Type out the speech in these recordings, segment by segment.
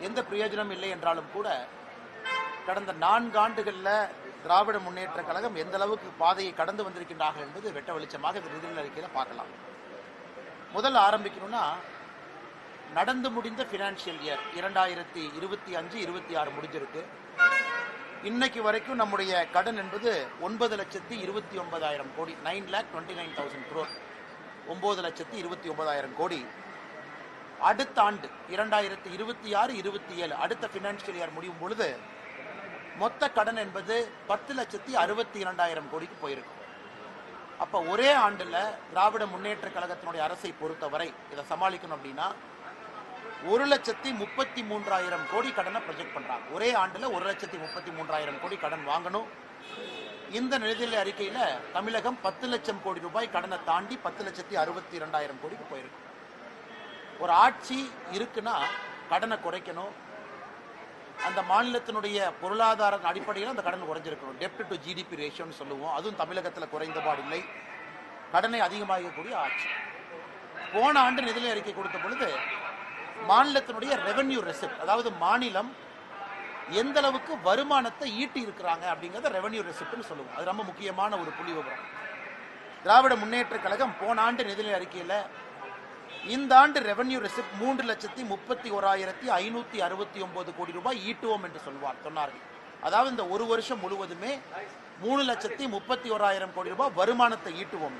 எந்த பிரயோஜனம் இல்லை என்றாலும் கூட கடந்த நான்கு ஆண்டுகளில் திராவிட முன்னேற்ற கழகம் எந்த அளவுக்கு பாதையை கடந்து வந்திருக்கின்றார்கள் என்பது வெட்ட வெளிச்சமாக இந்த நிதிநிலை அறிக்கையில் பார்க்கலாம். முதல்ல ஆரம்பிக்கணும்னா நடந்து முடிந்த ஃபினான்ஷியல் இயர் இரண்டாயிரத்தி இருபத்தி அஞ்சு இருபத்தி ஆறு முடிஞ்சிருக்கு. இன்னைக்கு வரைக்கும் நம்முடைய கடன் என்பது ஒன்பது லட்சத்தி இருபத்தி ஒன்பதாயிரம் கோடி nine lakh twenty nine thousand crore ஒன்பது லட்சத்தி இருபத்தி ஒன்பதாயிரம் கோடி. அடுத்த ஆண்டு இரண்டாயிரத்தி இருபத்தி ஆறு இருபத்தி ஏழு அடுத்த ஃபினான்ஷியல் இயர் முடியும் பொழுது மொத்த கடன் என்பது பத்து லட்சத்தி அறுபத்தி இரண்டாயிரம் கோடிக்கு போயிருக்கும். அப்ப ஒரே ஆண்டுல திராவிட முன்னேற்ற கழகத்தினுடைய அரசை பொறுத்தவரை இதை சமாளிக்கணும் அப்படின்னா ஒரு லட்சத்தி முப்பத்தி மூன்றாயிரம் கோடி கடனை ப்ரொஜெக்ட் பண்ணுறாங்க ஒரே ஆண்டில் ஒரு லட்சத்தி முப்பத்தி மூன்றாயிரம் கோடி கடன் வாங்கணும். இந்த நிதிநிலை அறிக்கையில் தமிழகம் பத்து லட்சம் கோடி ரூபாய் கடனை தாண்டி பத்து லட்சத்தி அறுபத்தி இரண்டாயிரம் கோடிக்கு போயிருக்கு. ஒரு ஆட்சி இருக்குன்னா கடனை குறைக்கணும். அந்த மாநிலத்தினுடைய பொருளாதார அடிப்படையில் அந்த கடன் குறைஞ்சிருக்கணும். டெப்ட் டு ஜிடிபி ரேஷியோன்னு சொல்லுவோம். அதுவும் தமிழகத்தில் குறைந்தபாடு இல்லை. கடனை அதிகமாகக்கூடிய ஆட்சி. போன ஆண்டு நிதிநிலை அறிக்கை கொடுத்த பொழுது மாநிலத்தினுடைய ரெவென்யூ ரெசிப்ட் அதாவது மாநிலம் எந்த அளவுக்கு வருமானத்தை ஈட்டி இருக்கிறாங்க அப்படிங்கறத ரெவென்யூ ரெசிப்ட்னு சொல்லுவோம். அது ரொம்ப முக்கியமான ஒரு புள்ளி விவரம். திராவிட முன்னேற்ற கழகம் போன ஆண்டு நிதிநிலை அறிக்கையில் இந்த ஆண்டு ரெவன்யூ ரெசிப்ட் மூன்று லட்சத்தி முப்பத்தி ஓராயிரத்தி ஐநூத்தி அறுபத்தி ஒன்பது கோடி ரூபாய் ஈட்டுவோம் என்று சொல்வார் சொன்னார்கள். அதாவது இந்த ஒரு வருஷம் முழுவதுமே மூணு லட்சத்தி முப்பத்தி ஓராயிரம் கோடி ரூபாய் வருமானத்தை ஈட்டுவோம்.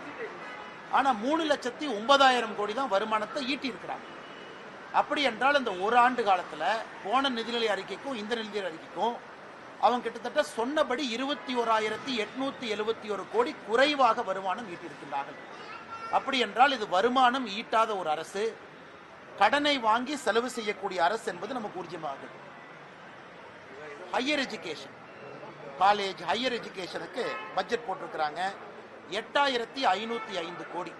ஆனா மூணு லட்சத்தி ஒன்பதாயிரம் கோடி தான் வருமானத்தை ஈட்டி இருக்கிறாங்க அப்படி என்றால் இந்த ஒரு ஆண்டு காலத்துல போன நிதிநிலை அறிக்கைக்கும் இந்த நிதிநிலை அறிக்கைக்கும் அவங்க கிட்டத்தட்ட சொன்னபடி இருபத்தி ஓராயிரத்தி எட்நூத்தி எழுபத்தி ஒரு கோடி குறைவாக வருமானம் ஈட்டியிருக்கின்றார்கள். அப்படி என்றால் இது வருமானம் ஈட்டாத ஒரு அரசு. கடனை வாங்கி செலவு செய்யக்கூடிய அரசு என்பது நமக்கு ஊர்ஜமாகும் ஹையர் எஜுகேஷன் காலேஜ் ஹையர் எஜுகேஷனுக்கு பட்ஜெட் போட்டிருக்கிறாங்க. எட்டாயிரத்தி ஐநூத்தி ஐந்து கோடி.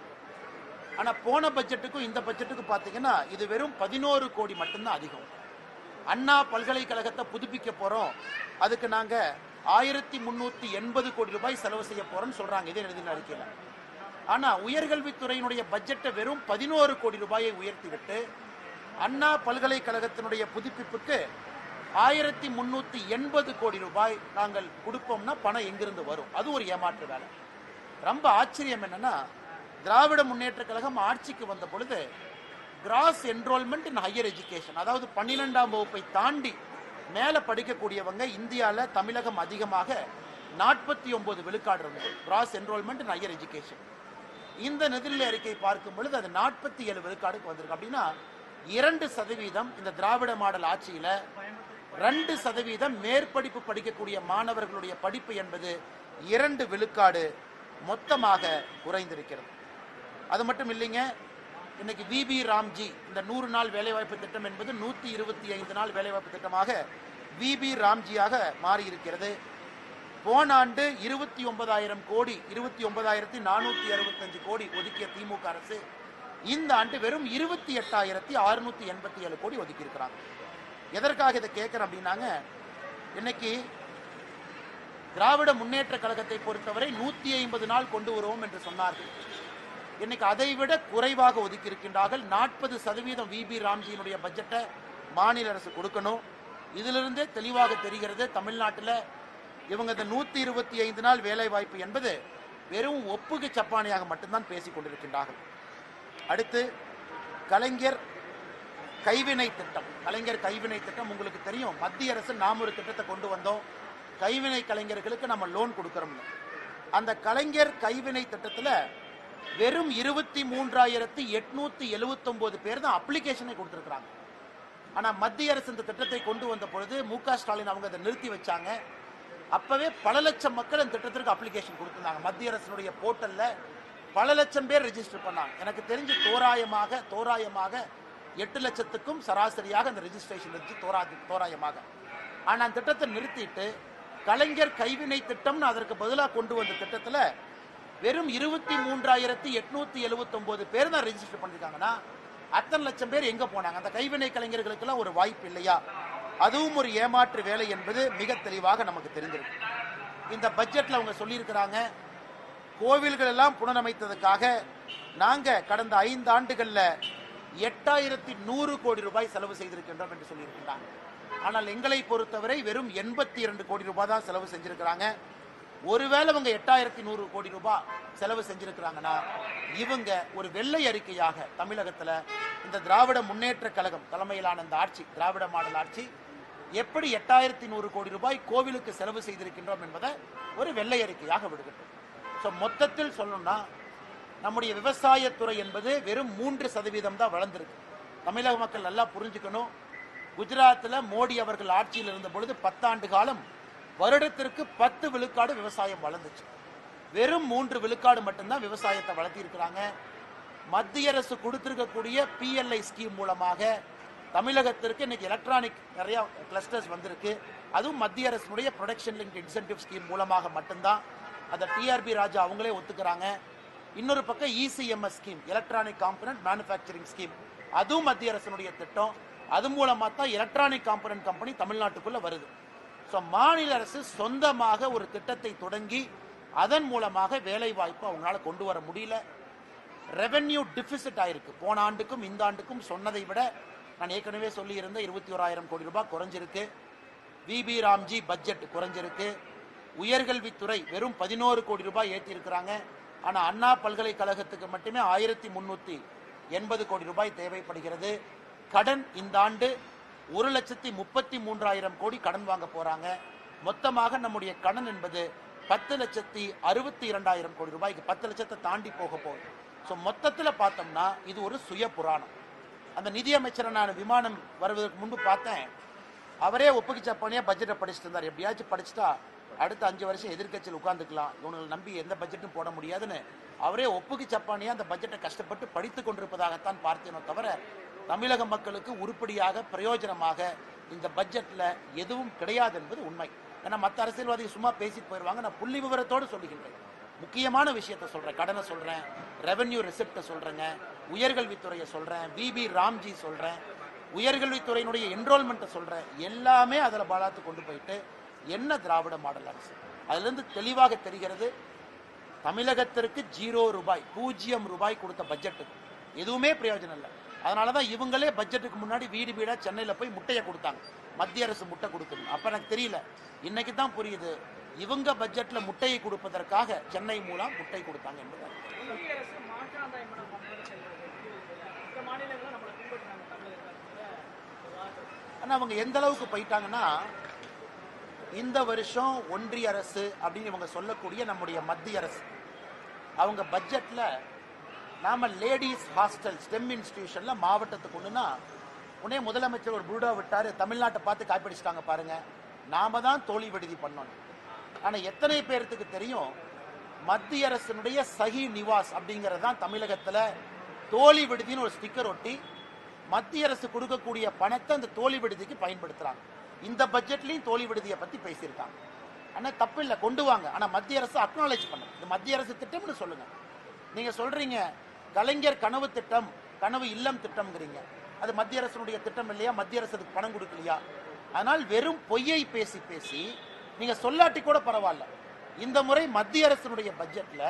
ஆனா போன பட்ஜெட்டுக்கும் இந்த பட்ஜெட்டுக்கும் பாத்தீங்கன்னா இது வெறும் பதினோரு கோடி மட்டும்தான் அதிகம். அண்ணா பல்கலைக்கழகத்தை புதுப்பிக்க போறோம். அதுக்கு நாங்க ஆயிரத்தி முன்னூத்தி எண்பது கோடி ரூபாய் செலவு செய்ய போறோம்னு சொல்றாங்க. இதே எழுதின அறிக்கையில். ஆனால் உயர்கல்வித்துறையினுடைய பட்ஜெட்டை வெறும் பதினோரு கோடி ரூபாயை உயர்த்திவிட்டு அண்ணா பல்கலைக்கழகத்தினுடைய புதுப்பிப்புக்கு ஆயிரத்தி முன்னூத்தி எண்பது கோடி ரூபாய் நாங்கள் கொடுப்போம்னா பணம் எங்கிருந்து வரும்? அது ஒரு ஏமாற்று வேலை. ரொம்ப ஆச்சரியம் என்னன்னா திராவிட முன்னேற்ற கழகம் ஆட்சிக்கு வந்த பொழுது gross enrolment in higher education அதாவது பன்னிரெண்டாம் வகுப்பை தாண்டி மேலே படிக்கக்கூடியவங்க இந்தியாவில் தமிழகம் அதிகமாக நாற்பத்தி ஒன்பது விழுக்காடு இருந்தது. Gross enrolment in higher education இந்த நிதிநிலை அறிக்கை பார்க்கும் பொழுது அது நாற்பத்தி ஏழு விழுக்காடுக்கு வந்திருக்கு. அப்படின்னா இரண்டு சதவீதம் இந்த திராவிட மாடல் ஆட்சியில ரெண்டு சதவீதம் மேற்படிப்பு படிக்கக்கூடிய மாணவர்களுடைய படிப்பு என்பது இரண்டு விழுக்காடு மொத்தமாக குறைந்திருக்கிறது. அது மட்டும் இல்லைங்க இன்னைக்கு விபி ராம்ஜி இந்த நூறு நாள் வேலைவாய்ப்பு திட்டம் என்பது நூத்தி இருபத்தி ஐந்து நாள் வேலைவாய்ப்பு திட்டமாக விபி ராம்ஜியாக மாறி இருக்கிறது போன ஆண்டு இருபத்தி ஒன்பதாயிரம் கோடி இருபத்தி ஒன்பதாயிரத்தி நானூத்தி அறுபத்தஞ்சு கோடி ஒதுக்கிய திமுக அரசு இந்த ஆண்டு வெறும் இருபத்தி எட்டாயிரத்தி அறுநூத்தி எண்பத்தி ஏழு கோடி ஒதுக்கி இருக்கிறாங்க எதற்காக இதை கேட்குறேன் அப்படின்னாங்க இன்னைக்கு திராவிட முன்னேற்ற கழகத்தை பொறுத்தவரை நூத்தி ஐம்பது நாள் கொண்டு வருவோம் என்று சொன்னார்கள். இன்னைக்கு அதை விட குறைவாக ஒதுக்கி இருக்கின்றார்கள் நாற்பது சதவீதம் விபி ராம்ஜியினுடைய பட்ஜெட்டை மாநில அரசு கொடுக்கணும். இதிலிருந்தே தெளிவாக தெரிகிறது தமிழ்நாட்டில் இவங்க இந்த நூத்தி இருபத்தி ஐந்து நாள் வேலை வாய்ப்பு என்பது வெறும் ஒப்புகை சப்பானியாக மட்டும்தான் பேசிக் கொண்டிருக்கின்றார்கள். அடுத்து கலைஞர் கைவினை திட்டம். கலைஞர் கைவினை திட்டம் உங்களுக்கு தெரியும். மத்திய அரசு நாம் ஒரு திட்டத்தை கொண்டு வந்தோம். கைவினை கலைஞர்களுக்கு நம்ம லோன் கொடுக்கறோம்னு. அந்த கலைஞர் கைவினை திட்டத்தில் வெறும் இருபத்தி மூன்றாயிரத்தி எட்நூத்தி எழுவத்தொன்பது பேர் தான் அப்ளிகேஷனை கொடுத்துருக்குறாங்க. ஆனால் மத்திய அரசு இந்த திட்டத்தை கொண்டு வந்த பொழுது மு க ஸ்டாலின் அவங்க அதை நிறுத்தி வச்சாங்க. அப்பவே பல லட்சம் மக்கள் இந்த திட்டத்திற்கு அப்ளிகேஷன் கொடுத்திருந்தாங்க. மத்திய அரசினுடைய போர்ட்டல்ல பல லட்சம் பேர் ரெஜிஸ்டர் பண்ணாங்க. எனக்கு தெரிஞ்சு தோராயமாக தோராயமாக எட்டு லட்சத்துக்கும் சராசரியாக அந்த ரெஜிஸ்ட்ரேஷன் இருந்துச்சு தோரா தோராயமாக. ஆனால் அந்த திட்டத்தை நிறுத்திட்டு கலைஞர் கைவினை திட்டம்னு அதற்கு பதிலாக கொண்டு வந்த திட்டத்தில் வெறும் இருபத்தி மூன்றாயிரத்தி எட்நூத்தி எழுபத்தொம்போது பேர் தான் ரெஜிஸ்டர் பண்ணிருக்காங்கன்னா அத்தனை லட்சம் பேர் எங்கே போனாங்க? அந்த கைவினை கலைஞர்களுக்கெல்லாம் ஒரு வாய்ப்பு இல்லையா? அதுவும் ஒரு ஏமாற்று வேலை என்பது மிக தெளிவாக நமக்கு தெரிஞ்சிருக்கு இந்த பட்ஜெட்டில் அவங்க சொல்லியிருக்கிறாங்க கோவில்கள் எல்லாம் புனரமைத்ததுக்காக நாங்கள் கடந்த ஐந்து ஆண்டுகளில் எட்டாயிரத்தி நூறு கோடி ரூபாய் செலவு செய்திருக்கின்றோம் என்று சொல்லியிருக்கிறாங்க. ஆனால் எங்களை பொறுத்தவரை வெறும் எண்பத்தி இரண்டு கோடி ரூபாய் தான் செலவு செஞ்சிருக்கிறாங்க. ஒருவேளை இவங்க எட்டாயிரத்தி நூறு கோடி ரூபாய் செலவு செஞ்சிருக்கிறாங்கன்னா இவங்க ஒரு வெள்ளை அறிக்கையாக தமிழகத்தில் இந்த திராவிட முன்னேற்ற கழகம் தலைமையிலான இந்த ஆட்சி திராவிட மாடல் ஆட்சி எப்படி எட்டாயிரத்தி நூறு கோடி ரூபாய் கோவிலுக்கு செலவு செய்திருக்கின்றோம் என்பதை ஒரு வெள்ளை அறிக்கையாக விடுகின்றோம் ஸோ மொத்தத்தில் சொல்லணும்னா நம்முடைய விவசாயத்துறை என்பது வெறும் மூன்று சதவீதம் தான் வளர்ந்துருக்கு. தமிழக மக்கள் நல்லா புரிஞ்சுக்கணும். குஜராத்தில் மோடி அவர்கள் ஆட்சியில் இருந்த பொழுது பத்தாண்டு காலம் வருடத்திற்கு பத்து விழுக்காடு விவசாயம் வளர்ந்துச்சு. வெறும் மூன்று விழுக்காடு மட்டும்தான் விவசாயத்தை வளர்த்திருக்கிறாங்க மத்திய அரசு கொடுத்திருக்கக்கூடிய பிஎல்ஐ ஸ்கீம் மூலமாக தமிழகத்திற்கு இன்னைக்கு எலக்ட்ரானிக் நிறைய கிளஸ்டர்ஸ் வந்திருக்கு. அதுவும் மத்திய அரசினுடைய ப்ரொடக்ஷன் லிங்க் இன்சென்டிவ் ஸ்கீம் மூலமாக மட்டும்தான். அதை டிஆர்பி ராஜா அவங்களே ஒத்துக்கிறாங்க. இன்னொரு பக்கம் ECMS scheme electronic component manufacturing scheme அதுவும் மத்திய அரசினுடைய திட்டம். அது மூலமாக தான் எலக்ட்ரானிக் காம்பனன்ட் கம்பெனி தமிழ்நாட்டுக்குள்ளே வருது. ஸோ மாநில அரசு சொந்தமாக ஒரு திட்டத்தை தொடங்கி அதன் மூலமாக வேலை வாய்ப்பு அவங்களால கொண்டு வர முடியல. ரெவென்யூ டிஃபிசிட் ஆயிருக்கு. போன ஆண்டுக்கும் இந்த ஆண்டுக்கும் சொன்னதை விட நான் ஏற்கனவே சொல்லியிருந்த இருபத்தி ஓராயிரம் கோடி ரூபாய் குறைஞ்சிருக்கு. விபி ராம்ஜி பட்ஜெட் குறைஞ்சிருக்கு. உயர்கல்வித்துறை வெறும் பதினோரு கோடி ரூபாய் ஏற்றி ஆனால் அண்ணா பல்கலைக்கழகத்துக்கு மட்டுமே ஆயிரத்தி முந்நூற்றி எண்பது கோடி ரூபாய் தேவைப்படுகிறது. கடன் இந்த ஆண்டு ஒரு லட்சத்தி முப்பத்தி மூன்றாயிரம் கோடி கடன் வாங்க போகிறாங்க மொத்தமாக நம்முடைய கடன் என்பது பத்து லட்சத்தி அறுபத்தி இரண்டாயிரம் கோடி ரூபாய்க்கு பத்து லட்சத்தை தாண்டி போக போகுது. ஸோ மொத்தத்தில் பார்த்தோம்னா இது ஒரு சுய புராணம் அந்த நிதியமைச்சரை நான் விமானம் வருவதற்கு முன்பு பார்த்தேன். அவரே ஒப்புக்கு பணியாக பட்ஜெட்டை படிச்சுட்டு இருந்தார். எப்படியாச்சும் படிச்சுட்டா அடுத்த அஞ்சு வருஷம் எதிர்க்கட்சியில் உட்காந்துக்கலாம் இவங்களை நம்பி எந்த பட்ஜெட்டும் போட முடியாதுன்னு அவரே ஒப்புக்கு சப்பானியா அந்த பட்ஜெட்டை கஷ்டப்பட்டு படித்து கொண்டிருப்பதாகத்தான் பார்த்தேனோ தவிர தமிழக மக்களுக்கு உருப்படியாக பிரயோஜனமாக இந்த பட்ஜெட்டில் எதுவும் கிடையாது என்பது உண்மை. ஏன்னா மற்ற அரசியல்வாதிகள் சும்மா பேசிட்டு போயிடுவாங்க நான் புள்ளி விவரத்தோடு சொல்லுகின்றேன். முக்கியமான விஷயத்தை சொல்கிறேன் கடனை சொல்கிறேன் ரெவன்யூ ரெசிப்டை சொல்கிறேங்க உயர்கல்வித்துறையை சொல்கிறேன் பிபி ராம்ஜி சொல்கிறேன் உயர்கல்வித்துறையினுடைய என்ரோல்மெண்ட்டை சொல்கிறேன் எல்லாமே அதில் பாலாத்து கொண்டு போயிட்டு என்ன திராவிட மாடல் அரசு? அதுலேருந்து தெளிவாக தெரிகிறது தமிழகத்திற்கு ஜீரோ ரூபாய் பூஜ்ஜியம் ரூபாய் கொடுத்த பட்ஜெட்டுக்கு எதுவுமே பிரயோஜனம் இல்லை. அதனால தான் இவங்களே பட்ஜெட்டுக்கு முன்னாடி வீடு வீடாக சென்னையில் போய் முட்டையை கொடுத்தாங்க. மத்திய அரசு முட்டை கொடுக்கணும் அப்போ எனக்கு தெரியல. இன்னைக்கு தான் புரியுது. இவங்க பட்ஜெட்ல முட்டையை கொடுப்பதற்காக சென்னை மூலம் முட்டை கொடுத்தாங்க என்பது மத்திய அரசு மாற்றாந்தாயமனம் பண்றது செல்வது மற்ற மாநிலங்களும் நம்மளை பின்பற்றினாங்க தமிழகத்துல ஒரு வார்த்தை ஆனா அவங்க எந்த அளவுக்கு போயிட்டாங்கன்னா இந்த வருஷம் ஒன்றிய அரசு அப்படின்னு இவங்க சொல்லக்கூடிய நம்முடைய மத்திய அரசு. அவங்க பட்ஜெட்ல நாம லேடிஸ் ஹாஸ்டல் ஸ்டெம் இன்ஸ்டிடியூஷன்ல மாவட்டத்துக்கு ஒண்ணுனா உடனே முதலமைச்சர் ஒரு புருடா விட்டாரு தமிழ்நாட்டை பார்த்து காப்பிடிச்சிட்டாங்க பாருங்க. நாம தான் தோழி விடுதி பண்ணோம் ஆனா எத்தனை பேர்த்துக்கு தெரியும்? மத்திய அரசினுடைய சஹி நிவாஸ் அப்படிங்கிறது தான் தமிழகத்துல தோழி விடுதின்னு ஒரு ஸ்டிக்கர் ஒட்டி மத்திய அரசு கொடுக்கக்கூடிய பணத்தை அந்த தோழி விடுதிக்கு பயன்படுத்துறாங்க. இந்த பட்ஜெட்லயும் தோழி விடுதியை பத்தி பேசியிருக்காங்க. ஆனா தப்பு இல்லை கொண்டு வாங்க. ஆனா மத்திய அரசு அக்னாலேஜ் பண்ணும் இது மத்திய அரசு திட்டம்னு சொல்லுங்க. நீங்க சொல்றீங்க கலைஞர் கனவு திட்டம் கனவு இல்லம் திட்டம்ங்கிறீங்க. அது மத்திய அரசினுடைய திட்டம் இல்லையா? மத்திய அரசு அதுக்கு பணம் கொடுக்கலையா? அதனால் வெறும் பொய்யை பேசி பேசி நீங்க சொல்லாட்டி கூட பரவாயில்ல. இந்த முறை மத்திய அரசினுடைய பட்ஜெட்ல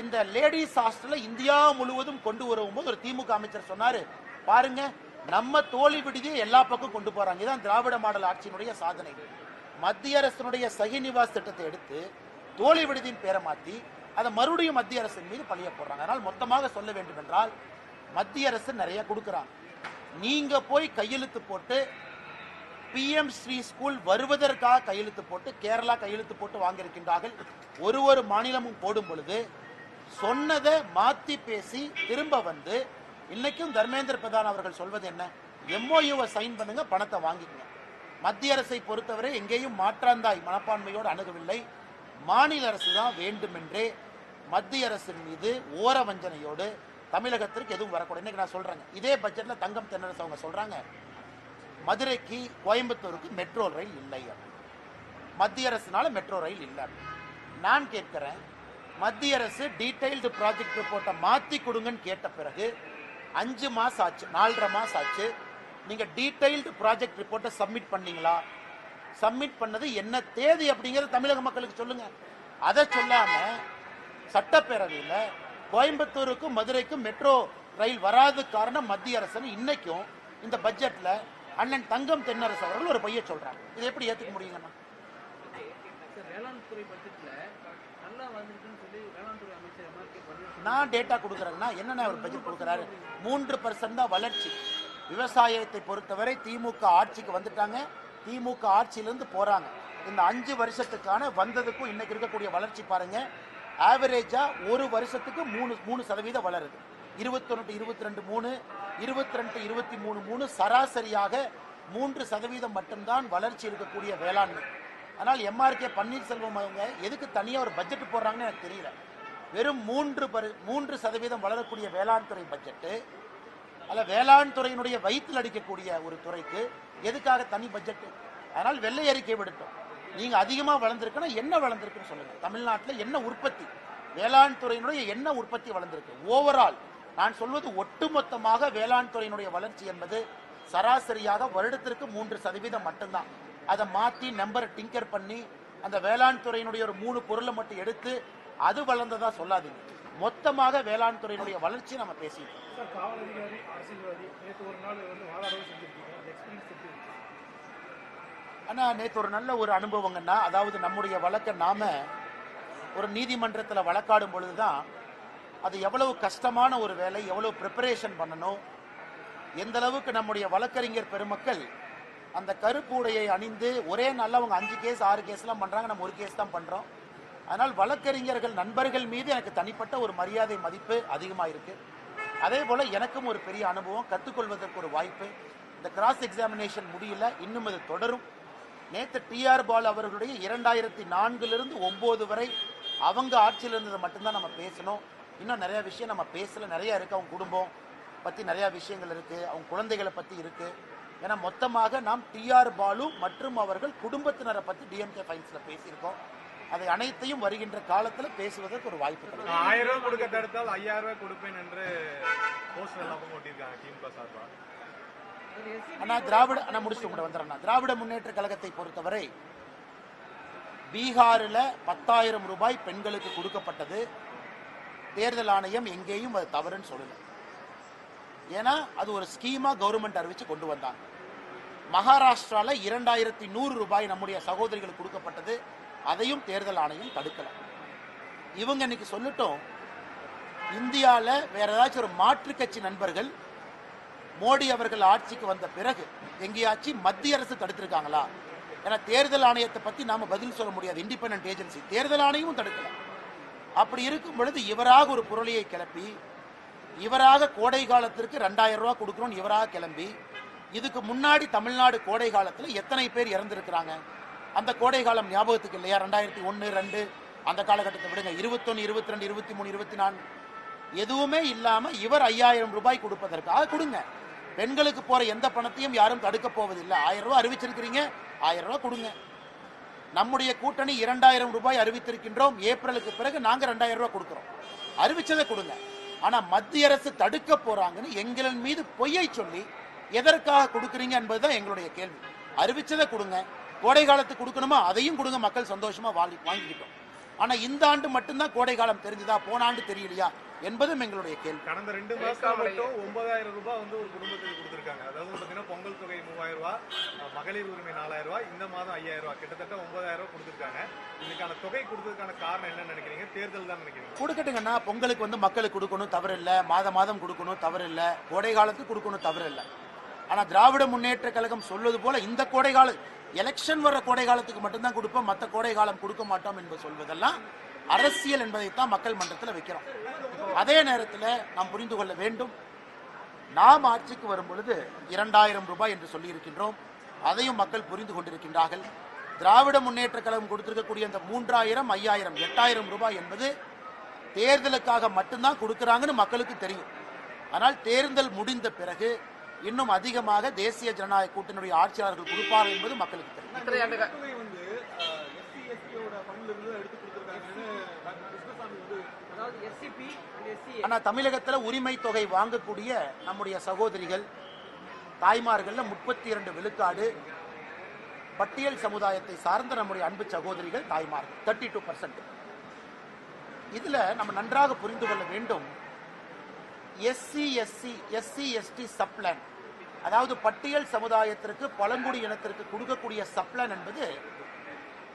இந்த லேடிஸ் ஹாஸ்டல்ல இந்தியா முழுவதும் கொண்டு வரும்போது ஒரு திமுக அமைச்சர் சொன்னாரு பாருங்க நம்ம தோழி விடுதியை எல்லா பக்கம் கொண்டு போறாங்க. இதுதான் திராவிட மாடல் ஆட்சியினுடைய சாதனை. மத்திய அரசினுடைய சகி நிவாஸ் திட்டத்தை எடுத்து தோழி விடுதியின் பேரை மாத்தி அதை மறுபடியும் மத்திய அரசின் மீது பழிய போடுறாங்க. அதனால் மொத்தமாக சொல்ல வேண்டும் என்றால் மத்திய அரசு நிறைய கொடுக்குறாங்க. நீங்க போய் கையெழுத்து போட்டு பிஎம் ஸ்ரீ ஸ்கூல் வருவதற்காக கையெழுத்து போட்டு கேரளா கையெழுத்து போட்டு வாங்கியிருக்கின்றார்கள். ஒரு ஒரு மாநிலமும் போடும் பொழுது சொன்னதை மாத்தி பேசி திரும்ப வந்து இன்னைக்கும் தர்மேந்திர பிரதான் அவர்கள் சொல்வது என்ன? எம்ஓயுவை சைன் பண்ணுங்க பணத்தை வாங்கிக்கங்க. மத்திய அரசை பொறுத்தவரை எங்கேயும் மாற்றாந்தாய் மனப்பான்மையோடு அணுகவில்லை. மாநில அரசு தான் வேண்டுமென்றே மத்திய அரசின் மீது ஓர வஞ்சனையோடு தமிழகத்திற்கு எதுவும் வரக்கூடாது. இன்னைக்கு நான் சொல்றேங்க. இதே பட்ஜெட்ல தங்கம் தென்னரசு அவங்க சொல்றாங்க. மதுரைக்கு கோயம்புத்தூருக்கு மெட்ரோ ரயில் இல்லை மத்திய அரசுனால மெட்ரோ ரயில் இல்லை நான் கேட்கிறேன் மத்திய அரசு டீடைல்டு ப்ராஜெக்ட் ரிப்போர்ட்டை மாற்றி கொடுங்கன்னு கேட்ட பிறகு அஞ்சு மாதம் ஆச்சு நாலரை மாதம் ஆச்சு. நீங்கள் டீடைல்டு ப்ராஜெக்ட் ரிப்போர்ட்டை சப்மிட் பண்ணீங்களா? சப்மிட் பண்ணது என்ன தேதி அப்படிங்கிறது தமிழக மக்களுக்கு சொல்லுங்க. அதை சொல்லாம சட்டப்பேரவையில் கோயம்புத்தூருக்கும் மதுரைக்கும் மெட்ரோ ரயில் வராத காரணம் மத்திய அரசுன்னு இன்னைக்கும் இந்த பட்ஜெட்டில் அண்ணன் தங்கம் தென்னரசு அவர்கள் ஒரு பைய சொல்றாங்க. இதை எப்படி ஏத்துக்க முடியுங்கண்ணா? நான் டேட்டா கொடுக்குறேன்னா என்னென்ன அவர் பட்ஜெட் கொடுக்குறாரு? மூன்று பர்சன்ட் தான் வளர்ச்சி. விவசாயத்தை பொறுத்தவரை திமுக ஆட்சிக்கு வந்துட்டாங்க. திமுக ஆட்சியிலிருந்து போறாங்க. இந்த அஞ்சு வருஷத்துக்கான வந்ததுக்கும் இன்னைக்கு இருக்கக்கூடிய வளர்ச்சி பாருங்க. ஆவரேஜா ஒரு வருஷத்துக்கு மூணு மூணு சதவீதம் வளருது. இருபத்தொன்று இருபத்தி ரெண்டு மூணு இருபத்தி ரெண்டு இருபத்தி மூணு மூணு சராசரியாக மூன்று சதவீதம் மட்டும்தான் வளர்ச்சி இருக்கக்கூடிய வேளாண்மை. ஆனால் எம்ஆர்கே பன்னீர்செல்வம் அவங்க எதுக்கு தனியாக ஒரு பட்ஜெட் போடுறாங்கன்னு எனக்கு தெரியல. வெறும் மூன்று பரு மூன்று சதவீதம் வளரக்கூடிய வேளாண் துறை பட்ஜெட்டு அல்ல வேளாண் துறையினுடைய வயிற்றில் அடிக்கக்கூடிய ஒரு துறைக்கு எதுக்காக தனி பட்ஜெட்டு அதனால் வெள்ளை அறிக்கை விடட்டும் நீங்கள் அதிகமாக வளர்ந்துருக்குன்னா என்ன வளர்ந்துருக்குன்னு சொல்லுங்கள் தமிழ்நாட்டில் என்ன உற்பத்தி? வேளாண் துறையினுடைய என்ன உற்பத்தி வளர்ந்துருக்கு? ஓவரால் நான் சொல்வது ஒட்டுமொத்தமாக வேளாண் துறையினுடைய வளர்ச்சி என்பது சராசரியாக வருடத்திற்கு மூன்று சதவீதம் மட்டும்தான். அதை மாத்தி நம்பரை டிங்கர் பண்ணி அந்த வேளாண் துறையினுடைய ஒரு மூணு பொருளை மட்டும் எடுத்து அது வளர்ந்ததா சொல்லாதீங்க. மொத்தமாக வேளாண் துறையினுடைய வளர்ச்சியை நம்ம பேசிட்டோம் அரசியல்வாதி நேற்று ஒரு நல்ல ஒரு அனுபவங்கன்னா அதாவது நம்முடைய வழக்கை நாம ஒரு நீதிமன்றத்தில் வழக்காடும் பொழுதுதான் அது எவ்வளவு கஷ்டமான ஒரு வேலை எவ்வளவு ப்ரிப்பரேஷன் பண்ணணும் எந்த அளவுக்கு நம்முடைய வழக்கறிஞர் பெருமக்கள் அந்த கருப்பு உடையை அணிந்து ஒரே நாளில் அவங்க அஞ்சு கேஸ் ஆறு கேஸ்லாம் பண்ணுறாங்க நம்ம ஒரு கேஸ் தான் பண்ணுறோம் அதனால் வழக்கறிஞர்கள் நண்பர்கள் மீது எனக்கு தனிப்பட்ட ஒரு மரியாதை மதிப்பு அதிகமாக இருக்கு. அதே போல் எனக்கும் ஒரு பெரிய அனுபவம் கற்றுக்கொள்வதற்கு ஒரு வாய்ப்பு. இந்த கிராஸ் எக்ஸாமினேஷன் முடியல இன்னும் அது தொடரும். நேற்று டிஆர் பால் அவர்களுடைய இரண்டாயிரத்தி நான்கிலிருந்து ஒம்பது வரை அவங்க ஆட்சியில் இருந்ததை மட்டும்தான் நம்ம பேசணும். இன்னும் நிறைய விஷயம் நம்ம பேசல. நிறைய இருக்கு அவங்க குடும்பம் பத்தி நிறைய விஷயங்கள் இருக்கு. அவங்க குழந்தைகளை பத்தி இருக்கு. ஏன்னா மொத்தமாக நாம் டிஆர் பாலு மற்றும் அவர்கள் குடும்பத்தினரை பத்தி டிஎம்கே ஃபைன்ஸ்ல பேசியிருக்கோம். அதை அனைத்தையும் வருகின்ற காலத்துல பேசுவதற்கு ஒரு வாய்ப்பு கிடைக்கும் ஆயிரம் ரூபாய் கொடுக்க தடுத்தால் ஐயாயிரம் ரூபாய் கொடுப்பேன் என்று அண்ணா திராவிட அண்ணா முடிச்சுட்டு கூட வந்துடுறேன் திராவிட முன்னேற்ற கழகத்தை பொறுத்தவரை பீகாரில் பத்தாயிரம் ரூபாய் பெண்களுக்கு கொடுக்கப்பட்டது. தேர்தல் ஆணையம் எங்கேயும் அது தவறுன்னு சொல்லல. ஏன்னா அது ஒரு ஸ்கீமா கவர்மெண்ட் அறிவிச்சு கொண்டு வந்தாங்க. மகாராஷ்டிராவில் இரண்டாயிரத்தி நூறு ரூபாய் நம்முடைய சகோதரிகளுக்கு கொடுக்கப்பட்டது. அதையும் தேர்தல் ஆணையம் தடுக்கல. இவங்க இன்னைக்கு சொல்லட்டும் இந்தியாவில் வேற ஏதாச்சும் ஒரு மாற்று கட்சி நண்பர்கள் மோடி அவர்கள் ஆட்சிக்கு வந்த பிறகு எங்கேயாச்சும் மத்திய அரசு தடுத்திருக்காங்களா? ஏன்னா தேர்தல் ஆணையத்தை பத்தி நாம பதில் சொல்ல முடியாது. இண்டிபெண்டன்ட் ஏஜென்சி தேர்தல் ஆணையமும் தடுக்கலாம் அப்படி இருக்கும் பொழுது இவராக ஒரு புரளியை கிளப்பி இவராக கோடை காலத்திற்கு ரெண்டாயிரம் ரூபா கொடுக்கணும்னு இவராக கிளம்பி இதுக்கு முன்னாடி தமிழ்நாடு கோடை காலத்தில் எத்தனை பேர் இறந்துருக்கிறாங்க? அந்த கோடை காலம் ஞாபகத்துக்கு இல்லையா? ரெண்டாயிரத்தி ஒன்று ரெண்டு அந்த காலகட்டத்தை விடுங்க. இருபத்தொன்று இருபத்தி ரெண்டு இருபத்தி மூணு இருபத்தி நான்கு எதுவுமே இல்லாமல் இவர் ஐயாயிரம் ரூபாய் கொடுப்பதற்காக கொடுங்க. பெண்களுக்கு போகிற எந்த பணத்தையும் யாரும் தடுக்க போவதில்லை. ஆயிரம் ரூபா அறிவிச்சிருக்கிறீங்க ஆயிரம் ரூபா கொடுங்க. நம்முடைய கூட்டணி இரண்டாயிரம் ரூபாய் அறிவித்திருக்கின்றோம். ஏப்ரலுக்கு பிறகு நாங்க ரெண்டாயிரம் ரூபாய் கொடுக்கிறோம். அறிவிச்சதை கொடுங்க. ஆனா மத்திய அரசு தடுக்க போறாங்கன்னு எங்களின் மீது பொய்யை சொல்லி எதற்காக கொடுக்குறீங்க என்பதுதான் எங்களுடைய கேள்வி. அறிவிச்சதை கொடுங்க. கோடை காலத்துக்கு கொடுக்கணுமா? அதையும் கொடுங்க. மக்கள் சந்தோஷமா வாங்கி வாங்கிக்கிட்டோம். ஆனா இந்த ஆண்டு மட்டும்தான் கோடை காலம் தெரிஞ்சுதா? போன ஆண்டு தெரியலையா? என்பதும் எங்களுடைய கேள்வி. கடந்த ரெண்டு மாசம் மட்டும் ஒன்பதாயிரம் ரூபாய் வந்து ஒரு குடும்பத்துக்கு கொடுத்துருக்காங்க. அதாவது பாத்தீங்கன்னா பொங்கல் தொகை மூவாயிரம் ரூபாய் மகளிர் உரிமை நாலாயிரம் ரூபாய் இந்த மாதம் ஐயாயிரம் ரூபாய். கிட்டத்தட்ட ஒன்பதாயிரம் ரூபாய் கொடுத்துருக்காங்க. இதுக்கான தொகை கொடுத்ததுக்கான காரணம் என்ன நினைக்கிறீங்க? தேர்தல் தான் நினைக்கிறீங்க. கொடுக்கட்டுங்கண்ணா பொங்கலுக்கு வந்து மக்களுக்கு கொடுக்கணும் தவறு இல்லை மாத மாதம் கொடுக்கணும் தவறு இல்லை கோடை காலத்துக்கு கொடுக்கணும் தவறு இல்லை ஆனா திராவிட முன்னேற்ற கழகம் சொல்வது போல இந்த கோடை கால எலெக்ஷன் வர்ற கோடை காலத்துக்கு மட்டும்தான் கொடுப்போம். மற்ற கோடை காலம் கொடுக்க மாட்டோம் என்று சொல்வதெல்லாம் அரசியல் என்பதைத்தான் மக்கள் மன்றத்தில் வைக்கிறோம். அதே நேரத்தில் நாம் புரிந்து கொள்ள வேண்டும். நாம் ஆட்சிக்கு வரும் பொழுது இரண்டாயிரம் ரூபாய் என்று சொல்லியிருக்கின்றோம். அதையும் மக்கள் புரிந்து கொண்டிருக்கின்றார்கள். திராவிட முன்னேற்ற கழகம் கொடுத்திருக்கக்கூடிய அந்த மூன்றாயிரம் ஐயாயிரம் எட்டாயிரம் ரூபாய் என்பது தேர்தலுக்காக மட்டும்தான் கொடுக்குறாங்கன்னு மக்களுக்கு தெரியும். ஆனால் தேர்தல் முடிந்த பிறகு இன்னும் அதிகமாக தேசிய ஜனநாயக கூட்டணியுடைய ஆட்சியாளர்கள் கொடுப்பார்கள் என்பது மக்களுக்கு தெரியும் தொகை வந்து எஸ்சி எஸ்டியோட ஃபண்ட்ல இருந்து எடுத்து கொடுத்துருக்காங்கன்னு டாக்டர் கிருஷ்ணசாமி வந்து ஆனால் தமிழகத்தில் உரிமை தொகை வாங்கக்கூடிய நம்முடைய சகோதரிகள் தாய்மார்களில் முப்பத்தி இரண்டு விழுக்காடு பட்டியல் சமுதாயத்தை சார்ந்த நம்முடைய அன்பு சகோதரிகள் தாய்மார்கள் தேர்ட்டி டூ இதுல நம்ம நன்றாக புரிந்து கொள்ள வேண்டும். SC SC SC ST subplan அதாவது பட்டியல் சமுதாயத்திற்கு பழங்குடி இனத்திற்கு கொடுக்கக்கூடிய சப்ளான் என்பது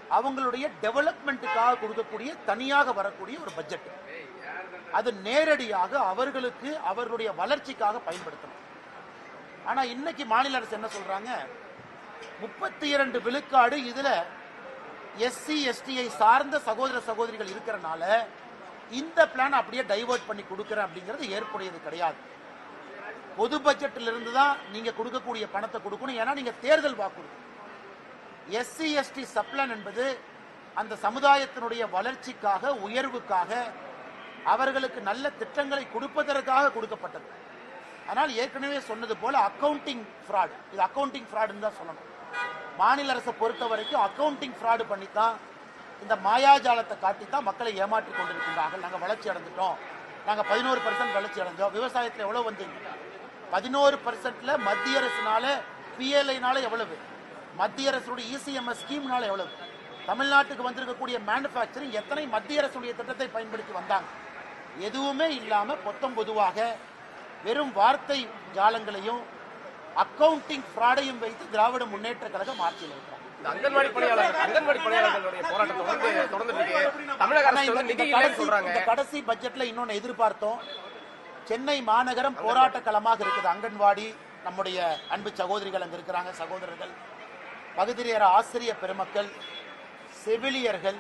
அவங்களுடைய டெவலப்மெண்ட்டுக்காக கொடுக்கக்கூடிய தனியாக வரக்கூடிய ஒரு பட்ஜெட் அது நேரடியாக அவர்களுக்கு அவர்களுடைய வளர்ச்சிக்காக பயன்படுத்தணும். ஆனா இன்னைக்கு மாநில அரசு என்ன சொல்றாங்க? முப்பத்தி இரண்டு விழுக்காடு இதுல எஸ்சி எஸ்டிஐ சார்ந்த சகோதர சகோதரிகள் இருக்கிறனால இந்த பிளான் அப்படியே டைவர்ட் பண்ணி கொடுக்குறேன் அப்படிங்கிறது ஏற்புடையது கிடையாது. பொது பட்ஜெட்டில் இருந்து தான் நீங்க கொடுக்கக்கூடிய பணத்தை கொடுக்கணும். ஏன்னா நீங்க தேர்தல் வாக்குறுதி எஸ்சி எஸ்டி சப்ளான் என்பது அந்த சமுதாயத்தினுடைய வளர்ச்சிக்காக உயர்வுக்காக அவர்களுக்கு நல்ல திட்டங்களை கொடுப்பதற்காக கொடுக்கப்பட்டது. ஆனால் ஏற்கனவே சொன்னது போல அக்கவுண்டிங் ஃப்ராட் இது அக்கவுண்டிங் ஃப்ராடுன்னு தான் சொல்லணும். மாநில அரசை பொறுத்த வரைக்கும் அக்கவுண்டிங் ஃப்ராடு பண்ணித்தான் இந்த மாயாஜாலத்தை காட்டி தான் மக்களை ஏமாற்றி கொண்டிருக்கின்றார்கள். நாங்கள் வளர்ச்சி அடைஞ்சிட்டோம். நாங்கள் பதினோரு பர்சன்ட் வளர்ச்சி அடைஞ்சோம். விவசாயத்தில் எவ்வளோ வந்தீங்க? பதினோரு பர்சன்ட்ல மத்திய அரசுனால பிஎல்ஐனால எவ்வளவு? மத்திய அரசுடைய இசிஎம்எஸ் ஸ்கீம்னால எவ்வளவு? தமிழ்நாட்டுக்கு வந்திருக்கக்கூடிய மேனுஃபேக்சரிங் எத்தனை மத்திய அரசுடைய திட்டத்தை பயன்படுத்தி வந்தாங்க? எதுவுமே இல்லாம பொத்தம் பொதுவாக வெறும் வார்த்தை ஜாலங்களையும் அக்கவுண்டிங் ஃப்ராடையும் வைத்து திராவிட முன்னேற்ற கழகம் ஆட்சியில் இருக்கிறாங்க. இந்த அங்கன்வாடி பணியாளர்கள் அங்கன்வாடி பணியாளர்களுடைய போராட்டம் தொடர்ந்து தொடர்ந்து தமிழக அரசு நிதி கடைசி சொல்றாங்க. இந்த கடைசி பட்ஜெட்ல இன்னொன்னு எதிர்பார்த்தோம். சென்னை மாநகரம் போராட்ட களமாக இருக்குது. அங்கன்வாடி நம்முடைய அன்பு சகோதரிகள் அங்க இருக்கிறாங்க சகோதரர்கள். பகுதிநேர ஆசிரிய பெருமக்கள் செவிலியர்கள்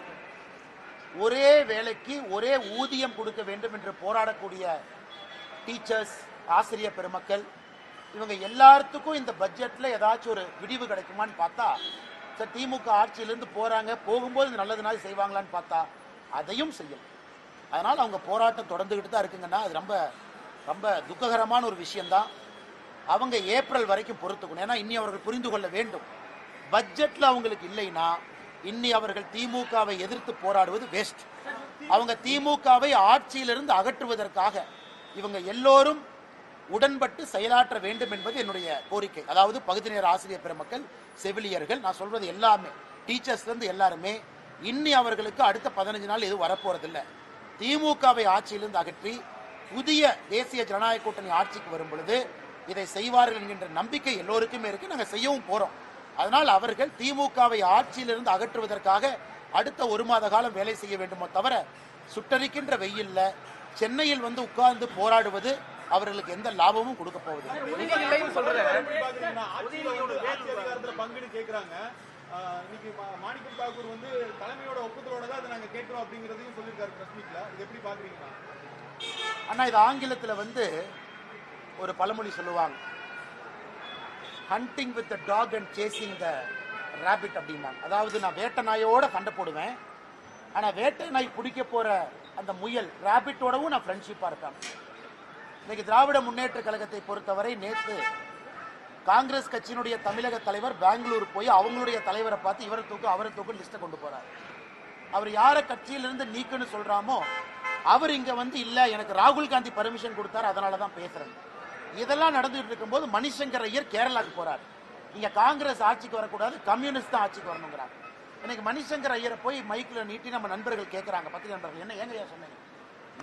ஒரே வேலைக்கு ஒரே ஊதியம் கொடுக்க வேண்டும் என்று போராடக்கூடிய டீச்சர்ஸ் ஆசிரியர் பெருமக்கள் இவங்க எல்லாத்துக்கும் இந்த பட்ஜெட்டில் ஏதாச்சும் ஒரு விடிவு கிடைக்குமான்னு பார்த்தா சார் திமுக ஆட்சியிலேருந்து போகிறாங்க போகும்போது இது நல்லதுனால செய்வாங்களான்னு பார்த்தா அதையும் செய்யும் அதனால் அவங்க போராட்டம் தொடர்ந்துக்கிட்டு தான் இருக்குங்கன்னா அது ரொம்ப ரொம்ப துக்ககரமான ஒரு விஷயம்தான். அவங்க ஏப்ரல் வரைக்கும் பொறுத்துக்கணும். ஏன்னா இனி அவர்கள் புரிந்து கொள்ள வேண்டும். பட்ஜெட்டில் அவங்களுக்கு இல்லைன்னா இன்னி அவர்கள் திமுகவை எதிர்த்து போராடுவது வேஸ்ட் அவங்க திமுகவை ஆட்சியிலிருந்து அகற்றுவதற்காக இவங்க எல்லோரும் உடன்பட்டு செயலாற்ற வேண்டும் என்பது என்னுடைய கோரிக்கை. அதாவது பகுதி நேர ஆசிரியர் பெருமக்கள் செவிலியர்கள் நான் சொல்றது எல்லாமே டீச்சர்ஸ்லேருந்து எல்லாருமே இன்னி அவர்களுக்கு அடுத்த பதினஞ்சு நாள் எதுவும் வரப்போறதில்லை. திமுகவை ஆட்சியிலிருந்து அகற்றி புதிய தேசிய ஜனநாயக கூட்டணி ஆட்சிக்கு வரும் பொழுது இதை செய்வார்கள் என்கின்ற நம்பிக்கை எல்லோருக்குமே இருக்கு. நாங்கள் செய்யவும் போறோம். அதனால் அவர்கள் திமுகவை ஆட்சியிலிருந்து அகற்றுவதற்காக அடுத்த ஒரு மாத காலம் வேலை செய்ய வேண்டுமோ தவிர சுட்டரிக்கின்ற வெயில்ல சென்னையில் வந்து உட்கார்ந்து போராடுவது அவர்களுக்கு எந்த லாபமும் கொடுக்க மா- மாணிக்கம் தாக்கூர் வந்து தலைமையோட ஒப்புதலோட தான் அதை நாங்க கேட்கிறோம் அப்படிங்கறதையும் சொல்லியிருக்காரு பிரஸ் மீட்ல இது எப்படி பாக்குறீங்கன்னா அண்ணா இது ஆங்கிலத்தில் வந்து ஒரு பழமொழி சொல்லுவாங்க. Hunting with the dog and chasing the rabbit அப்படின்னாங்க அதாவது நான் வேட்டை நாயோட சண்டை போடுவேன். ஆனால் வேட்டை நாய் பிடிக்க போகிற அந்த முயல் ரேபிட்டோடவும் நான் ஃப்ரெண்ட்ஷிப்பாக இருப்பேன் இன்னைக்கு திராவிட முன்னேற்ற கழகத்தை பொறுத்தவரை நேற்று காங்கிரஸ் கட்சியினுடைய தமிழக தலைவர் பெங்களூர் போய் அவங்களுடைய தலைவரை பார்த்து இவரை தூக்கு அவரை தூக்கு லிஸ்ட்டை கொண்டு போகிறார் அவர் யாரை கட்சியிலிருந்து நீக்குன்னு சொல்கிறாமோ அவர் இங்கே வந்து இல்லை எனக்கு ராகுல் காந்தி பர்மிஷன் கொடுத்தாரு அதனால தான் பேசுகிறேன் இதெல்லாம் நடந்துட்டு இருக்கும்போது மணிசங்கர் ஐயர் கேரளாவுக்கு போறார். இங்க காங்கிரஸ் ஆட்சிக்கு வரக்கூடாது கம்யூனிஸ்ட் தான் ஆட்சிக்கு வரணுங்கிறாங்க இன்னைக்கு மணிசங்கர் ஐயரை போய் மைக்கில் நீட்டி நம்ம நண்பர்கள் கேட்குறாங்க பத்திரிகை நண்பர்கள் என்ன ஏங்க ஐயா சொன்னீங்க?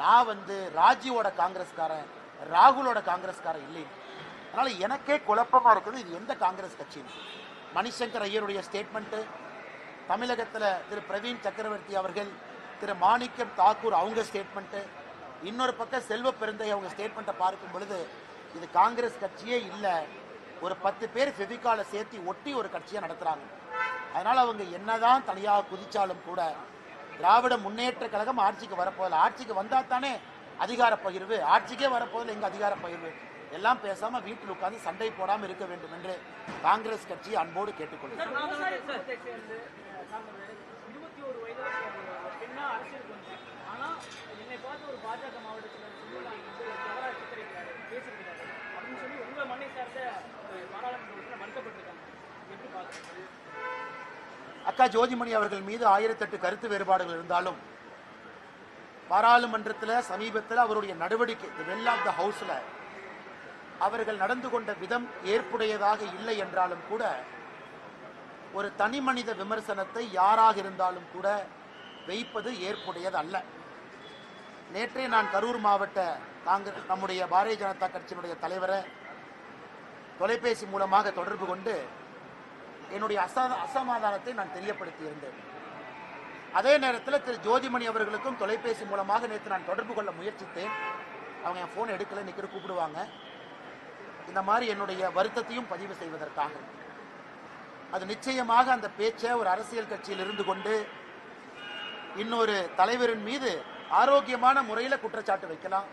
நான் வந்து ராஜீவோட காங்கிரஸ்காரன் ராகுலோட காங்கிரஸ்காரன் இல்லை. அதனால எனக்கே குழப்பமா இருக்குது இது எந்த காங்கிரஸ் கட்சின்னு. மணிசங்கர் ஐயருடைய ஸ்டேட்மெண்ட்டு தமிழகத்தில் திரு பிரவீன் சக்கரவர்த்தி அவர்கள் திரு மாணிக்கம் தாக்கூர் அவங்க ஸ்டேட்மெண்ட்டு இன்னொரு பக்கம் செல்வ பெருந்தை அவங்க ஸ்டேட்மெண்ட்டை பார்க்கும் பொழுது இது காங்கிரஸ் கட்சியே இல்லை. ஒரு பத்து பேர் ஃபெவிகாலை சேர்த்து ஒட்டி ஒரு கட்சியை நடத்துகிறாங்க அதனால் அவங்க என்னதான் தனியாக குதிச்சாலும் கூட திராவிட முன்னேற்ற கழகம் ஆட்சிக்கு வரப்போதில்லை ஆட்சிக்கு வந்தால் தானே அதிகார பகிர்வு. ஆட்சிக்கே வரப்போதில்லை எங்க அதிகார பகிர்வு. எல்லாம் பேசாம வீட்டில் உட்கார்ந்து சண்டை போடாமல் இருக்க வேண்டும் என்று காங்கிரஸ் கட்சி அன்போடு கேட்டுக்கொள்கிறேன் என்னை பார்த்து ஒரு பாஜக மாவட்டத்தில் அக்கா ஜோதிமணி அவர்கள் மீது ஆயிரத்தெட்டு கருத்து வேறுபாடுகள் இருந்தாலும் பாராளுமன்றத்தில் சமீபத்தில் அவருடைய நடவடிக்கை வெல் ஆஃப் த ஹவுஸில் அவர்கள் நடந்து கொண்ட விதம் ஏற்புடையதாக இல்லை என்றாலும் கூட ஒரு தனி மனித விமர்சனத்தை யாராக இருந்தாலும் கூட வைப்பது ஏற்புடையது அல்ல நேற்றே நான் கரூர் மாவட்ட தாங்கள் நம்முடைய பாரதிய ஜனதா கட்சியினுடைய தலைவரை தொலைபேசி மூலமாக தொடர்பு கொண்டு என்னுடைய அசா அசமாதானத்தை நான் தெரியப்படுத்தி இருந்தேன். அதே நேரத்தில் திரு ஜோதிமணி அவர்களுக்கும் தொலைபேசி மூலமாக நேற்று நான் தொடர்பு கொள்ள முயற்சித்தேன். அவங்க என் ஃபோன் எடுக்கல நிற்கிற கூப்பிடுவாங்க. இந்த மாதிரி என்னுடைய வருத்தத்தையும் பதிவு செய்வதற்காக. அது நிச்சயமாக அந்த பேச்சை ஒரு அரசியல் கட்சியில் இருந்து கொண்டு இன்னொரு தலைவரின் மீது ஆரோக்கியமான முறையில் குற்றச்சாட்டு வைக்கலாம்.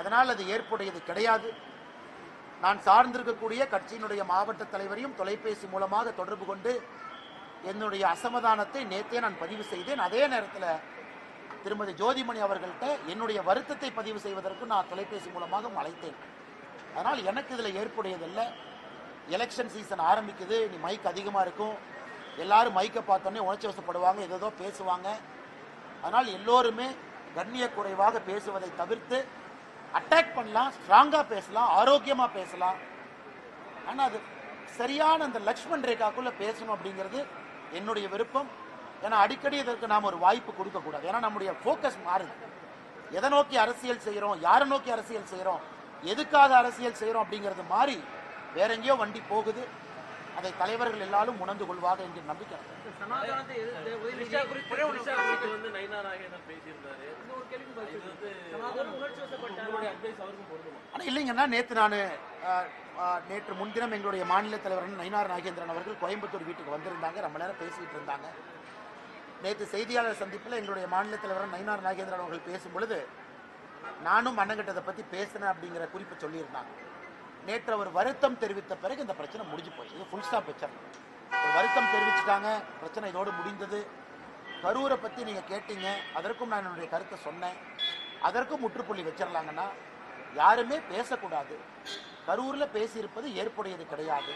அதனால் அது ஏற்புடையது கிடையாது. நான் சார்ந்திருக்கக்கூடிய கட்சியினுடைய மாவட்ட தலைவரையும் தொலைபேசி மூலமாக தொடர்பு கொண்டு என்னுடைய அசமதானத்தை நேற்றே நான் பதிவு செய்தேன். அதே நேரத்தில் திருமதி ஜோதிமணி அவர்கள்ட்ட என்னுடைய வருத்தத்தை பதிவு செய்வதற்கு நான் தொலைபேசி மூலமாக அழைத்தேன். அதனால் எனக்கு இதில் ஏற்புடையதில்லை. எலெக்ஷன் சீசன் ஆரம்பிக்குது. நீ மைக் அதிகமாக இருக்கும். எல்லாரும் மைக்கை பார்த்தோன்னே உணர்ச்சி வசப்படுவாங்க ஏதோ பேசுவாங்க. அதனால் எல்லோருமே கண்ணிய குறைவாக பேசுவதை தவிர்த்து அட்டாக் பண்ணலாம் ஸ்ட்ராங்காக பேசலாம் ஆரோக்கியமாக பேசலாம். ஆனால் அது சரியான அந்த லக்ஷ்மண் ரேகாக்குள்ளே பேசணும் அப்படிங்கிறது என்னுடைய விருப்பம். ஏன்னா அடிக்கடி இதற்கு நாம் ஒரு வாய்ப்பு கொடுக்கக்கூடாது ஏன்னா நம்முடைய ஃபோக்கஸ் மாறுது. எதை நோக்கி அரசியல் செய்கிறோம் யாரை நோக்கி அரசியல் செய்கிறோம் எதுக்காக அரசியல் செய்கிறோம் அப்படிங்கிறது மாறி வேற எங்கேயோ வண்டி போகுது. அதை தலைவர்கள் எல்லாரும் உணர்ந்து கொள்வாங்க என்கிற நம்பிக்கை ஆனால் இல்லைங்கன்னா நேற்று நான் நேற்று முன்தினம் எங்களுடைய மாநில தலைவர் நயினார் நாகேந்திரன் அவர்கள் கோயம்புத்தூர் வீட்டுக்கு வந்திருந்தாங்க. ரொம்ப நேரம் பேசிக்கிட்டு இருந்தாங்க. நேற்று செய்தியாளர் சந்திப்பில் எங்களுடைய மாநில தலைவர் நயினார் நாகேந்திரன் அவர்கள் பேசும் பொழுது நானும் அண்ணங்கிட்டதை பற்றி பேசினேன் அப்படிங்கிற குறிப்பு சொல்லியிருந்தாங்க. நேற்று அவர் வருத்தம் தெரிவித்த பிறகு இந்த பிரச்சனை முடிஞ்சு போச்சு. இது ஃபுல் ஸ்டாப் வச்சாங்க ஒரு வருத்தம் தெரிவிச்சுட்டாங்க. பிரச்சனை இதோடு முடிந்தது. கரூரை பற்றி நீங்கள் கேட்டீங்க. அதற்கும் நான் என்னுடைய கருத்தை சொன்னேன். அதற்கும் முற்றுப்புள்ளி வச்சிடலாங்கன்னா யாருமே பேசக்கூடாது. கரூரில் பேசியிருப்பது ஏற்புடையது கிடையாது.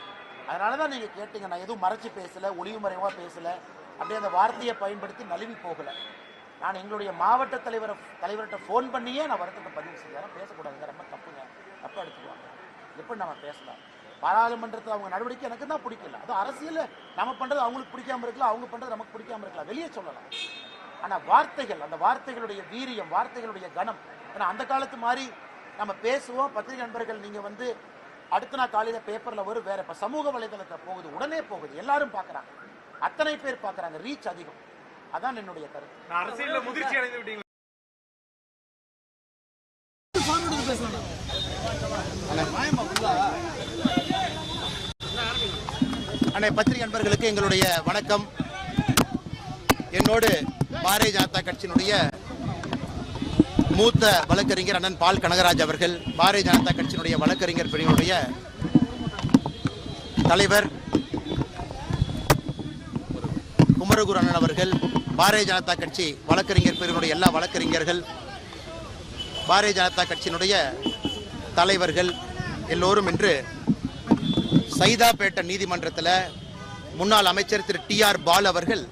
அதனால தான் நீங்கள் கேட்டீங்க நான் எதுவும் மறைச்சு பேசலை ஒளிவு மறைவாக பேசலை. அப்படியே அந்த வார்த்தையை பயன்படுத்தி நழுவி போகலை. நான் எங்களுடைய மாவட்ட தலைவரை தலைவர்கிட்ட ஃபோன் பண்ணியே நான் வருத்தத்தை பதிவு செய்யறேன். பேசக்கூடாதுங்க. ரொம்ப தப்புங்க. தப்பு எடுத்துக்குவாங்க. எப்படி நம்ம பேசலாம்? பாராளுமன்றத்தில் அவங்க நடவடிக்கை எனக்கு தான் பிடிக்கல. அது அரசியல். நம்ம பண்ணுறது அவங்களுக்கு பிடிக்காம இருக்கலாம் அவங்க பண்ணுறது நமக்கு பிடிக்காம இருக்கலாம். வெளியே சொல்லலாம். ஆனால் வார்த்தைகள் அந்த வார்த்தைகளுடைய வீரியம் வார்த்தைகளுடைய கணம் ஏன்னா அந்த காலத்து மாதிரி நம்ம பேசுவோம். பத்திரிகை நண்பர்கள் நீங்கள் வந்து அடுத்த நாள் காலையில் பேப்பரில் வரும் வேற இப்போ சமூக வலைதளத்தில் போகுது உடனே போகுது. எல்லாரும் பார்க்குறாங்க அத்தனை பேர் பார்க்குறாங்க ரீச் அதிகம். அதான் என்னுடைய கருத்து. நான் அரசியல்ல முதிர்ச்சி அடைந்து விட்டீங்களா? அண்ணே பத்திரிகை நண்பர்களுக்கு எங்களுடைய வணக்கம். என்னோடு பாரதிய ஜனதா கட்சியினுடைய மூத்த வழக்கறிஞர் அண்ணன் பால் கனகராஜ் அவர்கள் பாரதிய ஜனதா கட்சியினுடைய வழக்கறிஞர் பிரிவினுடைய தலைவர் குமரகுரு அண்ணன் அவர்கள் பாரதிய ஜனதா கட்சி வழக்கறிஞர் பிரிவினுடைய எல்லா வழக்கறிஞர்கள் பாரதிய ஜனதா கட்சியினுடைய தலைவர்கள் எல்லோரும் இன்று சைதாப்பேட்டை நீதிமன்றத்தில் முன்னாள் அமைச்சர் திரு டி ஆர் பால் அவர்கள்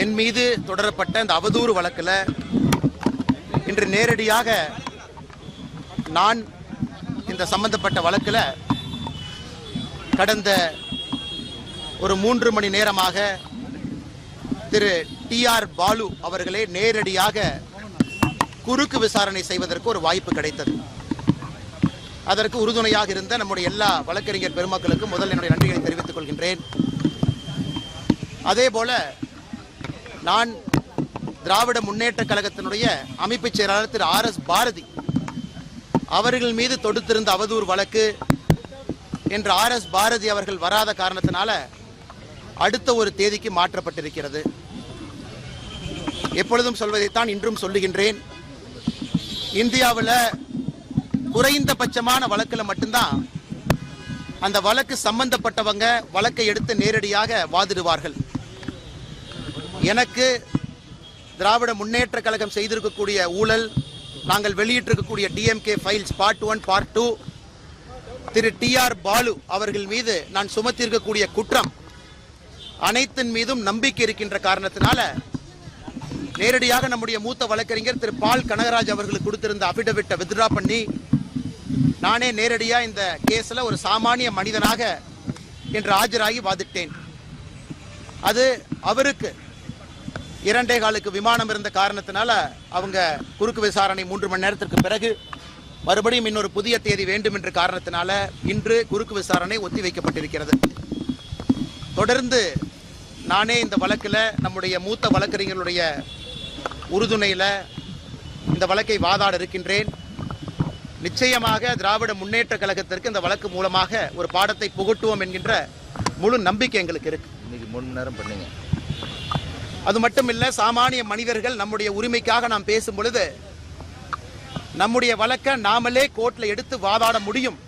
என் மீது தொடரப்பட்ட இந்த அவதூறு வழக்கில் இன்று நேரடியாக நான் இந்த சம்பந்தப்பட்ட வழக்கில் கடந்த ஒரு மூன்று மணி நேரமாக திரு டி ஆர் பாலு அவர்களே நேரடியாக குறுக்கு விசாரணை செய்வதற்கு ஒரு வாய்ப்பு கிடைத்தது. அதற்கு உறுதுணையாக இருந்த நம்முடைய எல்லா வழக்கறிஞர் பெருமக்களுக்கும் முதல் என்னுடைய நன்றிகளை தெரிவித்துக் கொள்கின்றேன். அதே போல நான் திராவிட முன்னேற்ற கழகத்தினுடைய அமைப்பு செயலாளர் திரு ஆர் எஸ் பாரதி அவர்கள் மீது தொடுத்திருந்த அவதூறு வழக்கு என்று ஆர் எஸ் பாரதி அவர்கள் வராத காரணத்தினால அடுத்த ஒரு தேதிக்கு மாற்றப்பட்டிருக்கிறது. எப்பொழுதும் சொல்வதைத்தான் இன்றும் சொல்லுகின்றேன். இந்தியாவில் குறைந்தபட்சமான வழக்கில் மட்டும்தான் அந்த வழக்கு சம்பந்தப்பட்டவங்க வழக்கை எடுத்து நேரடியாக வாதிடுவார்கள். எனக்கு திராவிட முன்னேற்ற கழகம் செய்திருக்கக்கூடிய ஊழல் நாங்கள் வெளியிட்டிருக்கக்கூடிய DMK files part one part two திரு டி ஆர் பாலு அவர்கள் மீது நான் சுமத்தியிருக்கக்கூடிய குற்றம் அனைத்தின் மீதும் நம்பிக்கை இருக்கின்ற காரணத்தினால நேரடியாக நம்முடைய மூத்த வழக்கறிஞர் திரு பால் கனகராஜ் அவர்களுக்கு கொடுத்திருந்த அபிடவிட்டை வித்ட்ரா பண்ணி நானே நேரடியாக இந்த கேஸில் ஒரு சாமானிய மனிதனாக என்று ஆஜராகி வாதிட்டேன். அது அவருக்கு இரண்டே காலுக்கு விமானம் இருந்த காரணத்தினால அவங்க குறுக்கு விசாரணை மூன்று மணி நேரத்திற்கு பிறகு மறுபடியும் இன்னொரு புதிய தேதி வேண்டும் என்ற காரணத்தினால இன்று குறுக்கு விசாரணை ஒத்திவைக்கப்பட்டிருக்கிறது. தொடர்ந்து நானே இந்த வழக்கில் நம்முடைய மூத்த வழக்கறிஞர்களுடைய உறுதுணையில் இந்த வழக்கை வாதாட இருக்கின்றேன். நிச்சயமாக திராவிட முன்னேற்ற கழகத்திற்கு இந்த வழக்கு மூலமாக ஒரு பாடத்தை புகட்டுவோம் என்கின்ற முழு நம்பிக்கை எங்களுக்கு இருக்கு. இன்னைக்கு மூணு மணி நேரம் பண்ணீங்க. அது மட்டும் இல்ல சாமானிய மனிதர்கள் நம்முடைய உரிமைக்காக நாம் பேசும் பொழுது நம்முடைய வழக்கை நாமளே கோர்ட்ல எடுத்து வாதாட முடியும்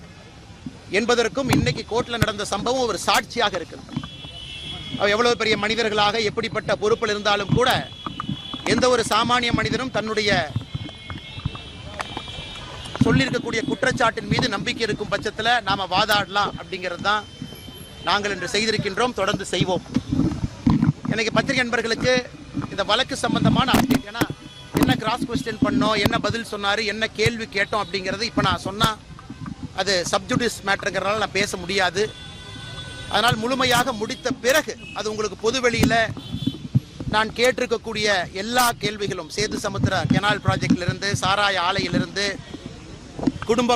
என்பதற்கும் இன்னைக்கு கோர்ட்ல நடந்த சம்பவம் ஒரு சாட்சியாக இருக்கு அவ எவ்வளவு பெரிய மனிதர்களாக எப்படிப்பட்ட பொறுப்பில் இருந்தாலும் கூட எந்த ஒரு சாமானிய மனிதனும் தன்னுடைய சொல்லியிருக்கக்கூடிய குற்றச்சாட்டின் மீது நம்பிக்கை இருக்கும் பட்சத்தில் நாம் வாதாடலாம் அப்படிங்கிறது தான் நாங்கள் இன்று செய்திருக்கின்றோம் தொடர்ந்து செய்வோம். எனக்கு பத்திரிகை நண்பர்களுக்கு இந்த வழக்கு சம்பந்தமான அப்டேட் ஏன்னா என்ன கிராஸ் கொஸ்டின் பண்ணோம் என்ன பதில் சொன்னார் என்ன கேள்வி கேட்டோம் அப்படிங்கிறது இப்போ நான் சொன்னால் அது சப்ஜுடிஸ் மேட்டருங்கிறனால நான் பேச முடியாது. அதனால் முழுமையாக முடித்த பிறகு அது உங்களுக்கு பொதுவெளியில் நான் கேட்டிருக்கக்கூடிய எல்லா கேள்விகளும் சேது சமுத்திர கெனால் ப்ராஜெக்டிலிருந்து சாராய ஆலையிலிருந்து குடும்ப